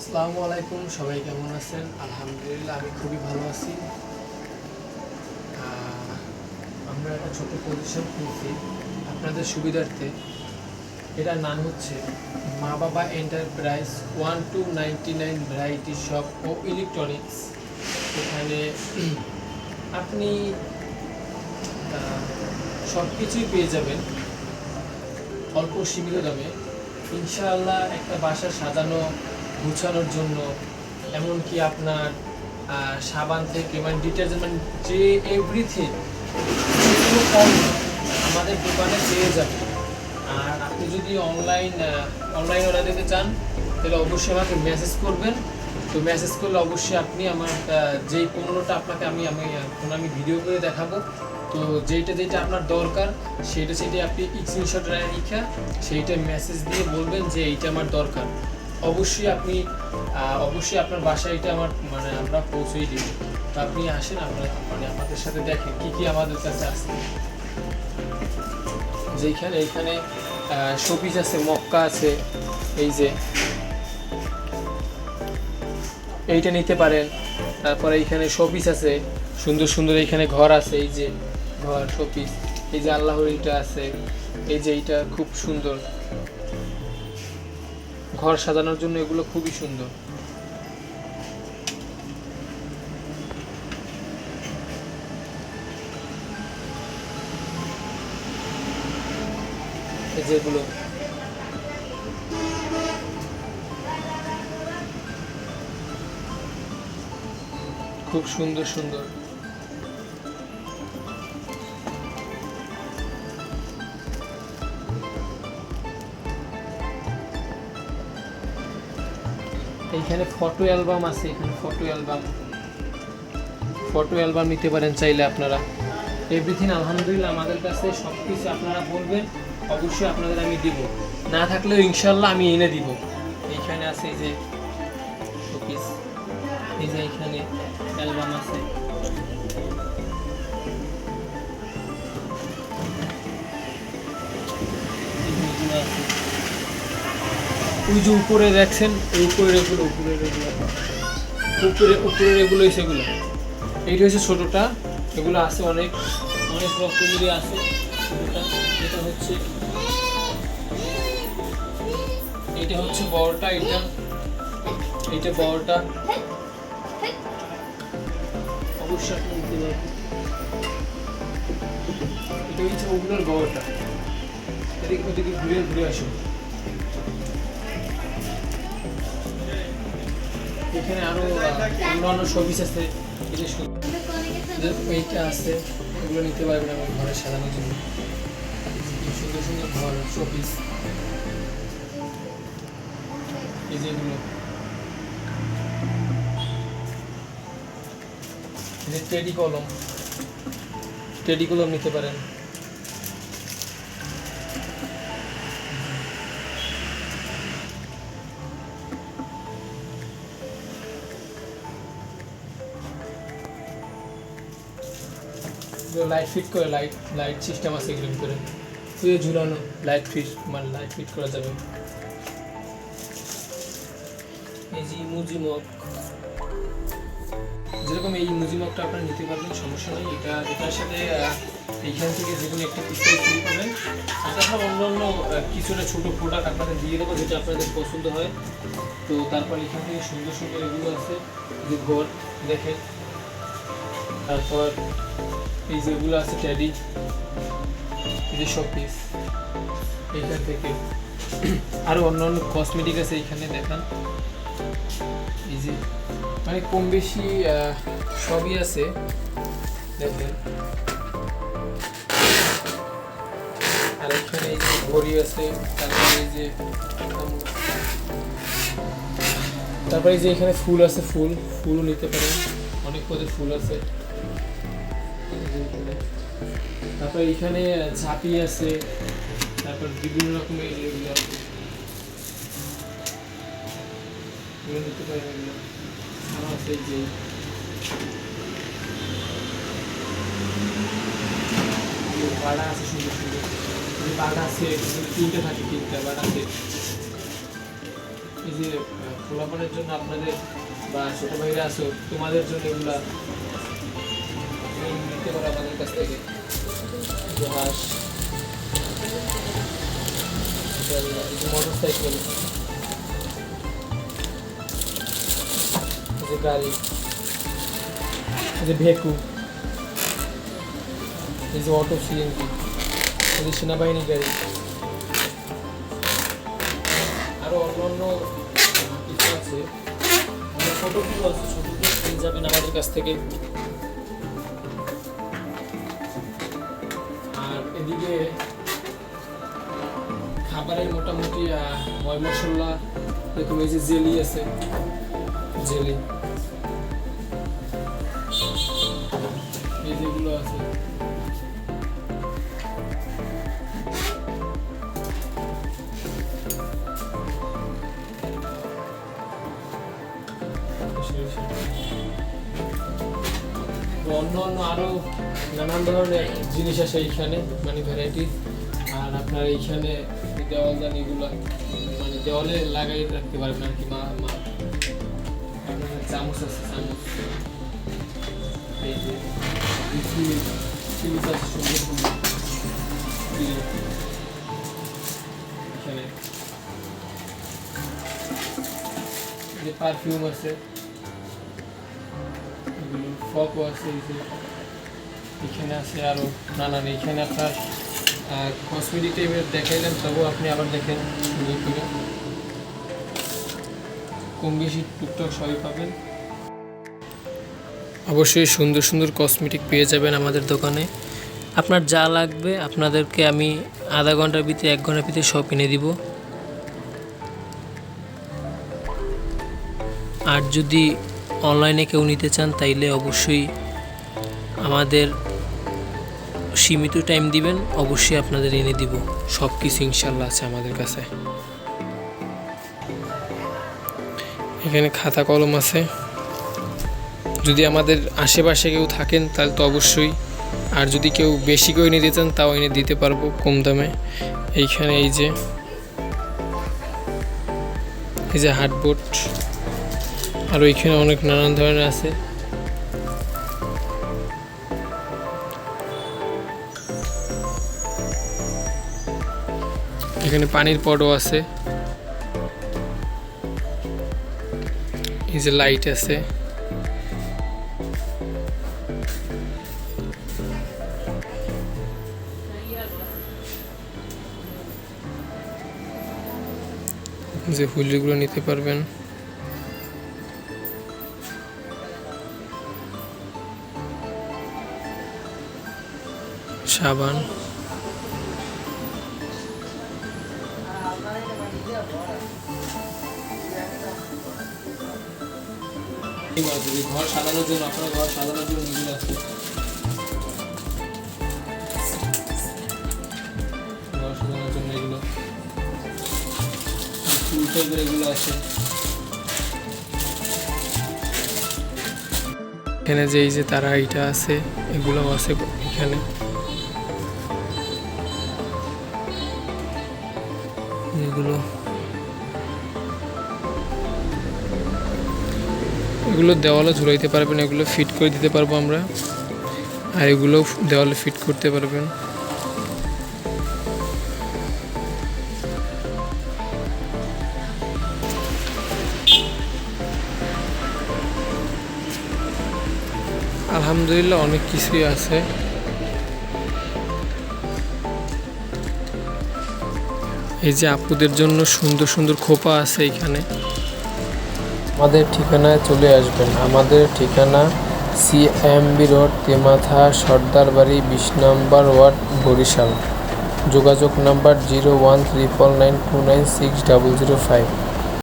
আসসালামু আলাইকুম, সবাই কেমন আছেন? আলহামদুলিল্লাহ, আমি খুবই ভালো আছি। আমরা একটা ছোট পজিশন খুলছি আপনাদের সুবিধার্থে। এটার নাম হচ্ছে মা বাবা enterprise one two ninety nine variety shop ও ইলেকট্রনিক্স এখানে আপনি সব কিছুই পেয়ে যাবেন। অল্প সীমিত দামে। ইনশাআল্লাহ একটা বাসা সাজানো গুছানোর জন্য, এমনকি আপনার সাবান থেকে মানে ডিটারজেন্ট মানে যে এভরিথিং আমাদের দোকানে পেয়ে যাবে। আর আপনি যদি অনলাইন অনলাইন অর্ডার দিতে চান, তাহলে অবশ্যই আমাকে মেসেজ করবেন। তো মেসেজ করলে অবশ্যই আপনি আমার যেই পণ্যটা আপনাকে আমি আমি, এখন আমি ভিডিও করে দেখাবো। তো যেইটা যেটা আপনার দরকার সেইটা সেটা আপনি স্ক্রিনশট রেখা, সেইটা মেসেজ দিয়ে বলবেন যে এইটা আমার দরকার। অবশ্যই আপনি অবশ্যই আপনার বাসায় এটা আমার মানে আমরা পৌঁছেই দিব তো আপনি আসেন আপনার মানে আমাদের সাথে দেখেন কি কি আমাদের কাছে আছে। যেখানে এইখানে শোপিস আছে, মক্কা আছে, এই যে। এইটা নিতে পারেন। তারপরে এইখানে শোপিস আছে, সুন্দর সুন্দর এইখানে ঘর আছে, এই যে ঘর, শোপিস। এই যে আল্লাহর এইটা আছে, এই যে এইটা খুব সুন্দর। ঘর সাজানোর জন্য এগুলো খুবই সুন্দর। যেগুলো খুব সুন্দর সুন্দর। এইখানে ফটো অ্যালবাম আছে, এখানে ফটো অ্যালবাম ফটো অ্যালবাম নিতে পারেন চাইলে আপনারা। এভরিথিং আলহামদুলিল্লাহ আমাদের কাছে সব কিছু আপনারা বলবেন, অবশ্যই আপনাদের আমি দিব। না থাকলেও ইনশাল্লাহ আমি এনে দিব। এইখানে আছে যে এই যে এইখানে অ্যালবাম আছে। ওই যে উপরে দেখছেন এই উপরে এগুলো, উপরের এগুলো। উপরে, উপরের এগুলোই সেগুলো এইটা হচ্ছে ছোটোটা। এগুলো আছে অনেক অনেক রকমেরই আছে ছোটোটা। এটা হচ্ছে এটা হচ্ছে বড়টা, এটা এটা বড়টা। অবশ্যই এটা হচ্ছে ওগুলোর বড়টা। এদিকে ওদিকে ঘুরে ঘুরে আসুন। এখানে আরও আহ, অন্যান্য সবিস আছে এইটা আছে এগুলো নিতে পারবেন আমার ঘরে সাজানোর জন্য। সুন্দর সুন্দর ঘর শোপিস এই যে এগুলো। টেডি কলম টেডি কলম নিতে পারেন। লাইট ফিট করে লাইট লাইট সিস্টেম আছে এগুলোর ভিতরে শুয়ে ঝুলানো লাইট ফিট মানে লাইট ফিট করা যাবে। এই যে ইমুজি যেরকম এই ইমুজি মগটা আপনারা নিতে পারবেন, সমস্যা নেই। এটা, এটার সাথে এইখান থেকে যে কোনো একটা পিস্তল পাবেন আর তাছাড়া অন্য অন্য কিছুটা ছোটো প্রোডাক্ট আপনাদের দিয়ে দেবো, যেটা আপনাদের পছন্দ হয়। তো তারপর এখান থেকে সুন্দর সুন্দর এগুলো আছে, যে ঘর, দেখেন। তারপর এই যেগুলো আছে ট্যাডি এই যে শপিস এইখান থেকে। আরও অন্য অন্য কসমেটিক আছে এইখানে, দেখান। এই যে মানে কম বেশি সবই আছে। দেখেন। আর এখানে এই যে ঘড়ি আছে, তারপরে এই যে তারপরে এই যে এখানে ফুল আছে, ফুল। ফুলও নিতে পারেন। অনেক পদের ফুল আছে। তারপর এখানে ঝাঁপি আছে, তারপর বিভিন্ন রকমের এগুলো আছে। থাকে বাড়া আছে। এই যে জন্য আপনাদের বা ছোট ভাইরা আছো, তোমাদের জন্য এগুলা নিতে পারো আমাদের কাছ থেকে হাঁস মোটর সাইকেল যে গাড়ি যে ভেকু এই যে অটো সিএনজি এই যে সেনাবাহিনী গাড়ি আরও অন্যান্য কিছু আছে ছোটগুলো আছে পেয়ে যাবেন আমাদের কাছ থেকে এদিকে খাবারে মোটামুটি ময় মশলা এরকম এই যে জেলি আছে। জেলি। এই যেগুলো আছে। অন্য অন্য আরও নানান ধরনের জিনিস আছে এইখানে মানে ভ্যারাইটি আর আপনার এইখানে দেওয়ালদানিগুলো মানে দেওয়ালে লাগাই রাখতে পারবেন আর কি, মা মা। চামচ আছে, চামচ। এই যে সুন্দর সুন্দর। পারফিউম আছে। ফকও আছে, এই যে এখানে আছে আরও নানান, এখানে আপনার কসমেটিক টাইপের দেখাইলেন তবুও আপনি আবার দেখেন সুন্দর করে। কম বেশি টুকটাক সবই পাবেন। অবশ্যই সুন্দর সুন্দর কসমেটিক পেয়ে যাবেন আমাদের দোকানে। আপনার যা লাগবে আপনাদেরকে আমি আধা ঘণ্টার ভিতরে, এক ঘণ্টার ভিতরে সব এনে দিব। আর যদি অনলাইনে কেউ নিতে চান, তাইলে অবশ্যই আমাদের সীমিত টাইম দিবেন, অবশ্যই আপনাদের এনে দিব। সব কিছু ইনশাল্লাহ আছে আমাদের কাছে। এখানে খাতা কলম আছে। যদি আমাদের আশেপাশে কেউ থাকেন, তাহলে তো অবশ্যই। আর যদি কেউ বেশি করে নিতে চান, তাও এনে দিতে পারব কম দামে। এইখানে এই যে এই যে হার্ডবোর্ড। আর ওইখানে অনেক নানান ধরনের আছে। এখানে পানির পটও আছে। এই যে লাইট আছে। যে হুইলগুলো নিতে পারবেন। সাবান। ঘর সাজানোর জন্য আপনার ঘর সাজানোর জন্য এগুলো আছে এগুলো এগুলো এখানে যে এই যে তারা এইটা আছে, এগুলোও আছে এখানে। এগুলো। এগুলো দেওয়ালে ঝুলাইতে পারবেন, এগুলো ফিট করে দিতে পারব আমরা। আর এগুলো দেওয়ালে ফিট করতে পারবেন। আলহামদুলিল্লাহ অনেক কিছুই আছে। এই যে আপুদের জন্য সুন্দর সুন্দর খোপা আছে এখানে। আমাদের ঠিকানায় চলে আসবেন। আমাদের ঠিকানা সিএমবি রোড, তেমাথা সর্দার বাড়ি বিশ নম্বর ওয়ার্ড, বরিশাল। যোগাযোগ number zero one, triple nine, two nine, six, double zero five.